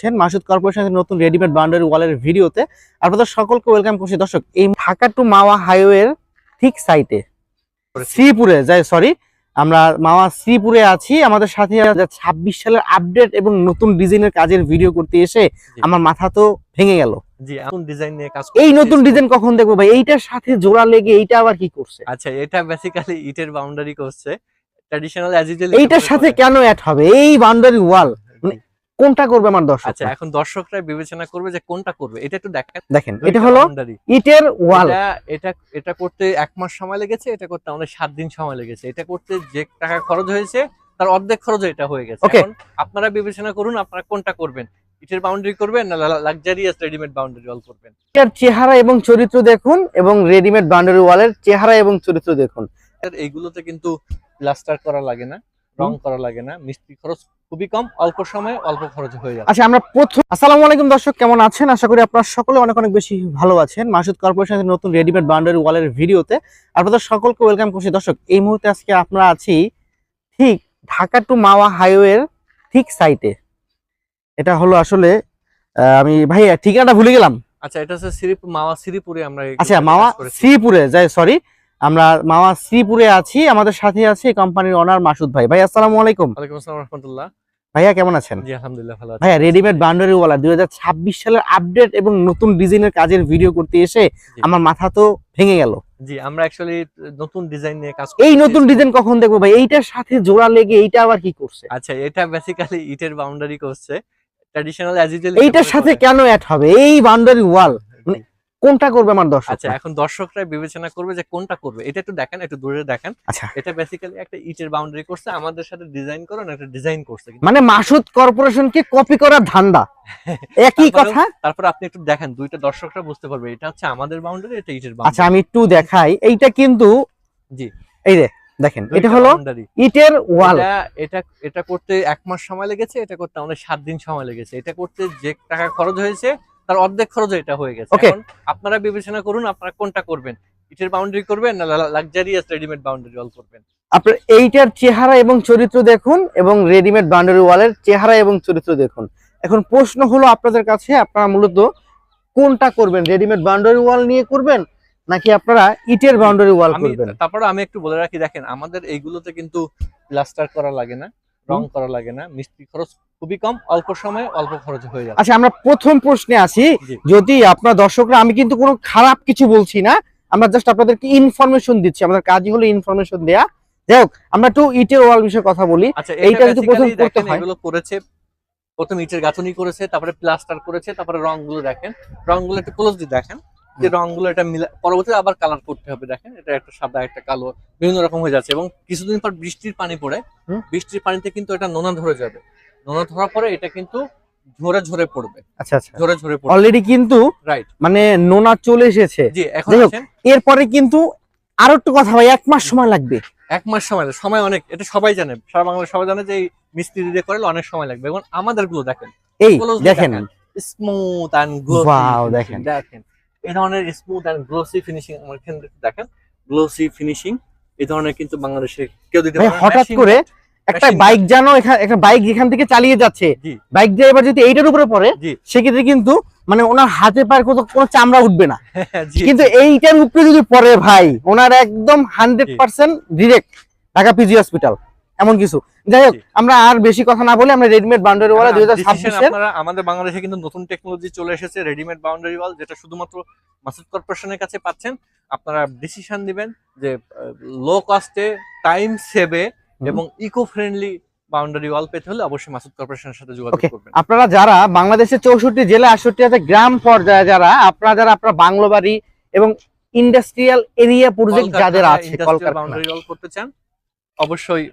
আছেন মাসুদ কর্পোরেশনের নতুন রেডিমেড বাউন্ডারি ওয়ালের ভিডিওতে আপনাদের সকলকে ওয়েলকাম করছি। দর্শক এই ঢাকা টু মাওয়া হাইওয়ের ঠিক সাইটে শ্রীপুরে যাই সরি আমরা মাওয়া শ্রীপুরে আছি। আমাদের সাথে ছাব্বিশ সালের আপডেট এবং নতুন ডিজাইনের কাজের ভিডিও করতে এসে আমার মাথা তো ভেঙে গেল। জি নতুন ডিজাইন নিয়ে কাজ এই নতুন ডিজাইন কখন দেখব ভাই? এইটার সাথে জোড়া লেগে এইটা আবার কি করছে? আচ্ছা এটা বেসিক্যালি ইটের বাউন্ডারি করছে। ট্র্যাডিশনাল অ্যাজ ইউজুয়াল এইটার সাথে কেন অ্যাড হবে? এই বাউন্ডারি ওয়াল কোনটা করবে আমার দর্শক? আচ্ছা এখন দর্শকরা বিবেচনা করবে যে কোনটা করবে। এটা একটু দেখেন দেখেন এটা হলো ইটের ওয়াল। এটা এটা করতে এক মাস সময় লেগেছে এটা করতে আমাদের সাত দিন সময় লেগেছে। এটা করতে যে টাকা খরচ হয়েছে তার অর্ধেক খরচ এটা হয়ে গেছে। এখন আপনারা বিবেচনা করুন আপনারা কোনটা করবেন। ইটের বাউন্ডারি করবেন না লাক্সারিয়াস রেডিমেড বাউন্ডারি ওয়াল করবেন? এটার চেহারা এবং চরিত্র দেখুন এবং রেডিমেড বাউন্ডারি ওয়ালের চেহারা এবং চরিত্র দেখুন। এইগুলোতে কিন্তু প্লাস্টার করা লাগে না। রং করা লাগে না মিস্ত্রি খরচ খুবই কম অল্প সময়ে অল্প খরচে হয়ে যাবে। আচ্ছা আমরা প্রথম আসসালামু আলাইকুম দর্শক কেমন আছেন? আশা করি আপনারা সকলে অনেক অনেক বেশি ভালো আছেন। মাসুদ কর্পোরেশনের নতুন রেডিমেড বাউন্ডারি ওয়ালের ভিডিওতে আপনাদের সকলকে ওয়েলকাম করছি। দর্শক এই মুহূর্তে আজকে আপনারা আছি ঠিক ঢাকা টু মাওয়া হাইওয়ের ঠিক সাইটে এটা হলো আসলে আমি ভাই ঠিকানাটা ভুলে গেলাম। আচ্ছা এটা হচ্ছে শ্রীপুর মাওয়া শ্রীপুরে আমরা আচ্ছা মাওয়া শ্রীপুরে যাই সরি আমরা মামা শ্রীপুরে আছি আমাদের সাথে আছে কোম্পানির অনার মাসুদ ভাই। ভাই আসসালামু আলাইকুম। ওয়ালাইকুম আসসালাম রহমতুল্লাহ। ভাইয়া কেমন আছেন? জি আলহামদুলিল্লাহ ভালো আছি। ভাইয়া রেডিমেড বাউন্ডারি ওয়ালা দুই হাজার ছাব্বিশ সালের আপডেট এবং নতুন ডিজাইনের কাজের ভিডিও করতে এসে আমার মাথা তো ভেঙে গেল। জি আমরা অ্যাকচুয়ালি নতুন ডিজাইন নিয়ে কাজ এই নতুন ডিজাইন কখন দেখব ভাই? এইটার সাথে জোড়া লেগে এইটা আবার কি করছে? আচ্ছা এটা বেসিক্যালি ইটের বাউন্ডারি করছে। ট্র্যাডিশনাল অ্যাজ ইউজুয়াল এইটার সাথে কেন অ্যাড হবে? এই বাউন্ডারি ওয়াল কোনটা করবে আমার দর্শক? আচ্ছা এখন দর্শকরা বিবেচনা করবে যে কোনটা করবে। এটা একটু দেখেন একটু দূরে দেখেন। আচ্ছা। এটা বেসিক্যালি একটা ইটের বাউন্ডারি করছে আমাদের সাথে ডিজাইন করো একটা ডিজাইন করছে। মানে মাসুদ কর্পোরেশনকে কপি করার ধান্দা? একই কথা? তারপর আপনি একটু দেখেন দুইটা দর্শকরা বুঝতে পারবে এটা হচ্ছে আমাদের বাউন্ডারি এটা ইটের আচ্ছা আমি একটু দেখাই। এইটা কিন্তু জি। এই রে দেখেন এটা হলো ইটের ওয়াল এটা এটা এটা করতে এক মাস সময় লেগেছে এটা করতে আমাদের সাত দিন সময় লেগেছে। এটা করতে যে টাকা খরচ হয়েছে তার অর্ধেক খরচ এটা হয়ে গেছে. এখন আপনারা বিবেচনা করুন আপনারা কোনটা করবেন। ইটের বাউন্ডারি করবেন না লাক্সারিয়াস রেডিমেড বাউন্ডারি ওয়াল করবেন? আপনার এইটার চেহারা এবং চরিত্র দেখুন এবং রেডিমেড বাউন্ডারি ওয়ালের চেহারা এবং চরিত্র দেখুন। এখন প্রশ্ন হলো আপনাদের কাছে আপনারা মূলত কোনটা করবেন? রেডিমেড বাউন্ডারি ওয়াল নিয়ে করবেন নাকি আপনারা ইটের বাউন্ডারি ওয়াল করবেন? তারপরে আমি একটু বলে রাখি দেখেন আমাদের এইগুলোতে কিন্তু প্লাস্টার করা লাগে না রং করা লাগে না মিস্ত্রি খরচ খুবই কম অল্প সময়ে অল্প খরচে হয়ে যাবে। আচ্ছা আমরা প্রথম প্রশ্নে আছি। জি। যদি আপনার দর্শকরা আমি কিন্তু কোনো খারাপ কিছু বলছি না আমরা জাস্ট আপনাদেরকে ইনফরমেশন দিচ্ছি। আমাদের কাজই হলো ইনফরমেশন দেয়া। যাই হোক আমরা একটু ইটের ওয়াল বিষয়ে কথা বলি। আচ্ছা এইটা যদি প্রথম করতে হয়- এগুলো করেছে প্রথম ইটের গাঁথনি করেছে তারপরে প্লাস্টার করেছে তারপরে রংগুলো দেখেন। রংগুলো একটু ক্লোজলি দেখেন। যে রংগুলো এটা মিলা পরবর্তীতে আবার কালার করতে হবে দেখেন। এটা একটা সাদা একটা কালো বিভিন্ন রকম হয়ে যাচ্ছে। এবং কিছুদিন পর বৃষ্টির পানি পড়ে। বৃষ্টির পানিতে কিন্তু এটা নোনা ধরে যাবে। নোনা ধরার পরে এটা কিন্তু ঝরে ঝরে পড়বে। আচ্ছা আচ্ছা। ঝরে ঝরে পড়বে। অলরেডি কিন্তু রাইট মানে নোনা চলে এসেছে। জি এখন এরপরে কিন্তু আরও একটু কথা ভাই এক মাস সময় লাগবে। এক মাস সময়। সময় অনেক এটা সবাই জানে। সারা বাংলা সবাই জানে যে মিস্ত্রি দিয়ে করলে অনেক সময় লাগবে। এবং আমাদেরগুলো দেখেন। এই দেখেন। স্মুথ অ্যান্ড গ্লোসি Wow, দেখেন। দেখেন। এই ধরনের স্মুথ অ্যান্ড গ্লোসি ফিনিশিং আমার এখানে দেখেন। গ্লোসি ফিনিশিং এই ধরনের কিন্তু বাংলাদেশে কেউ দিতে পারে হঠাৎ করে একটা বাইক জানো এখানে একটা বাইক যেখান থেকে চালিয়ে যাচ্ছে বাইক ড্রাইভার যদি এইটার উপরে পড়ে সেক্ষেত্রে কিন্তু মানে ওনার হাতে পায়ের কোনো কোনো চামড়া উঠবে না। কিন্তু এইটার উপরে যদি পড়ে ভাই ওনার একদম hundred percent direct Dhaka PG hospital এমন কিছু। যাই হোক আমরা আর বেশি কথা না বলে আমরা রেডিমেড বাউন্ডারি ওয়াল দুই হাজার আমাদের বাংলাদেশে কিন্তু নতুন টেকনোলজি চলে এসেছে রেডিমেড বাউন্ডারি ওয়াল যেটা শুধুমাত্র মাসুদ কর্পোরেশনের কাছে পাচ্ছেন। আপনারা ডিসিশন দিবেন যে লো কস্টে টাইম সেভে। এবং ইকো ফ্রেন্ডলি বাউন্ডারি ওয়াল পেতে হলে অবশ্যই মাসুদ কর্পোরেশনের সাথে যোগাযোগ করবেন। আপনারা যারা বাংলাদেশের চৌষট্টি জেলা আটষট্টি গ্রাম পর্যায়ে যারা আপনারা যারা আপনার বাংলো বাড়ি এবং ইন্ডাস্ট্রিয়াল এরিয়া প্রজেক্ট যাদের আছে কলকারখানা বাউন্ডারি ওয়াল করতে চান অবশ্যই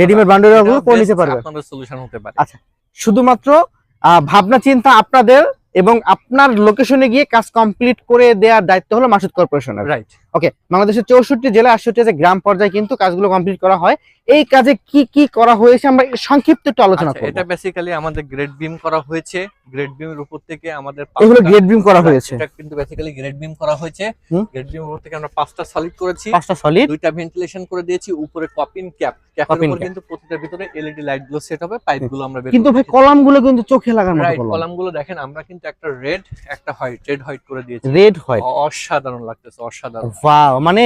রেডিমেড বাউন্ডারি ওয়ালগুলো করে নিতে পারবেন। আপনাদের সলিউশন হতে পারে। আচ্ছা। শুধুমাত্র ভাবনা চিন্তা আপনাদের এবং আপনার লোকেশনে গিয়ে কাজ কমপ্লিট করে দেওয়ার দায়িত্ব হলো মাসুদ কর্পোরেশনের। রাইট ওকে বাংলাদেশের চৌষট্টি জেলা আটষট্টি গ্রাম পর্যায়ে কিন্তু কাজগুলো কমপ্লিট করা হয়। এই কাজে কি কি করা হয়েছে? আমরা সংক্ষিপ্ত একটু আলোচনা আচ্ছা, করব। এটা বেসিক্যালি আমাদের গ্রেড বিম করা হয়েছে। গ্রেড বিমের উপর থেকে আমাদের এগুলো গ্রেড বিম করা হয়েছে। এটা কিন্তু বেসিক্যালি গ্রেড বিম করা হয়েছে। গ্রেড বিম উপর থেকে আমরা পাঁচটা সলিড করেছি। পাঁচটা সলিড দুইটা ভেন্টিলেশন করে দিয়েছি উপরে কপিন ক্যাপ ক্যাপের উপর কিন্তু প্রতিটার ভিতরে এলইডি লাইটগুলো সেট হবে পাইপগুলো আমরা বের কিন্তু ভাই কলামগুলো কিন্তু চোখে মতো রাইট কলাম। গুলো দেখেন আমরা কিন্তু একটা রেড একটা হোয়াইট রেড হোয়াইট করে দিয়েছি। রেড হোয়াইট অসাধারণ লাগতেছে অসাধারণ। ওয়াও মানে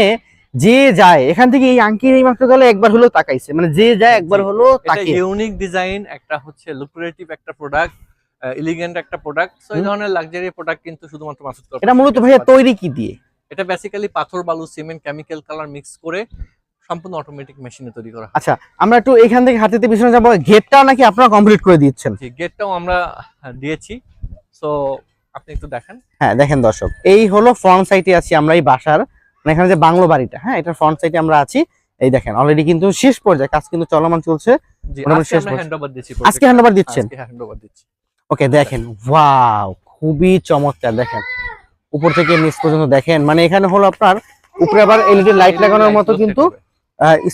যে যায় এখান থেকে এই আঙ্কির এই মাত্র গেলে একবার হলো তাকাইছে। মানে যে যায় একবার। হলো তাকে ইউনিক ডিজাইন একটা হচ্ছে লুক্রেটিভ একটা প্রোডাক্ট এলিগেন্ট একটা প্রোডাক্ট সো এই ধরনের লাক্সারি প্রোডাক্ট কিন্তু শুধুমাত্র মাসুদ এটা মূলত ভাইয়া তৈরি কি দিয়ে? এটা বেসিক্যালি পাথর বালু সিমেন্ট কেমিক্যাল কালার মিক্স করে সম্পূর্ণ অটোমেটিক মেশিনে তৈরি করা আচ্ছা আমরা একটু এখান থেকে হাতিতে পিছনে যাব। গেটটা নাকি আপনারা কমপ্লিট করে দিচ্ছেন জি গেটটাও আমরা হ্যাঁ, দিয়েছি। সো আপনি একটু দেখেন। হ্যাঁ দেখেন দর্শক এই হলো ফ্রন্ট সাইডে আছি আমরা এই বাসার। এখানে যে বাংলো বাড়িটা হ্যাঁ এটা ফ্রন্ট সাইডে আমরা আছি। এই দেখেন অলরেডি কিন্তু শেষ পর্যায়ে কাজ কিন্তু চলমান চলছে। আজকে শেষ হ্যান্ড ওভার আজকে দিচ্ছেন? ওকে দেখেন ওয়াও খুবই চমৎকার দেখেন। উপর থেকে নিচ পর্যন্ত দেখেন মানে এখানে হলো আপনার উপরে আবার এলইডি লাইট লাগানোর মতো কিন্তু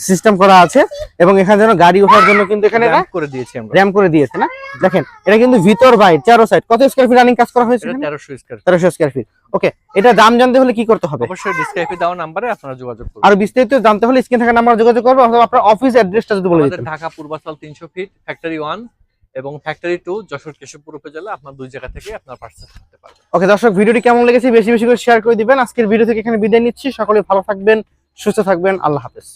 সিস্টেম করা আছে এবং এখানে যেন গাড়ি ওঠার জন্য কিন্তু এখানে র্যাম্প করে দিয়েছি আমরা। র্যাম করে দিয়েছে না? দেখেন এটা কিন্তু ভিতর বাইরে চারো সাইড কত স্কয়ার ফিট রানিং কাজ করা হয়েছে এটা তেরোশো স্কোয়ার তেরোশো স্কয়ার ফিট ওকে এটা দাম জানতে হলে কি করতে হবে? অবশ্যই ডিসক্রাইবে দেওয়া নাম্বারে আপনারা যোগাযোগ করুন। আর বিস্তারিত জানতে হলে স্ক্রিন থাকা নাম্বার যোগাযোগ করবে অথবা আপনার অফিস অ্যাড্রেসটা যদি বলে দিতেন। ঢাকা পূর্বাচল তিনশো ফিট ফ্যাক্টরি ওয়ান এবং ফ্যাক্টরি টু যশোর কেশবপুর উপজেলা আপনার দুই জায়গা থেকে আপনার পার্সেস করতে পারবেন ওকে দর্শক ভিডিওটি কেমন লেগেছে বেশি বেশি করে শেয়ার করে দিবেন। আজকের ভিডিও থেকে এখানে বিদায় নিচ্ছি। সকলে ভালো থাকবেন সুস্থ থাকবেন। আল্লাহ হাফেজ।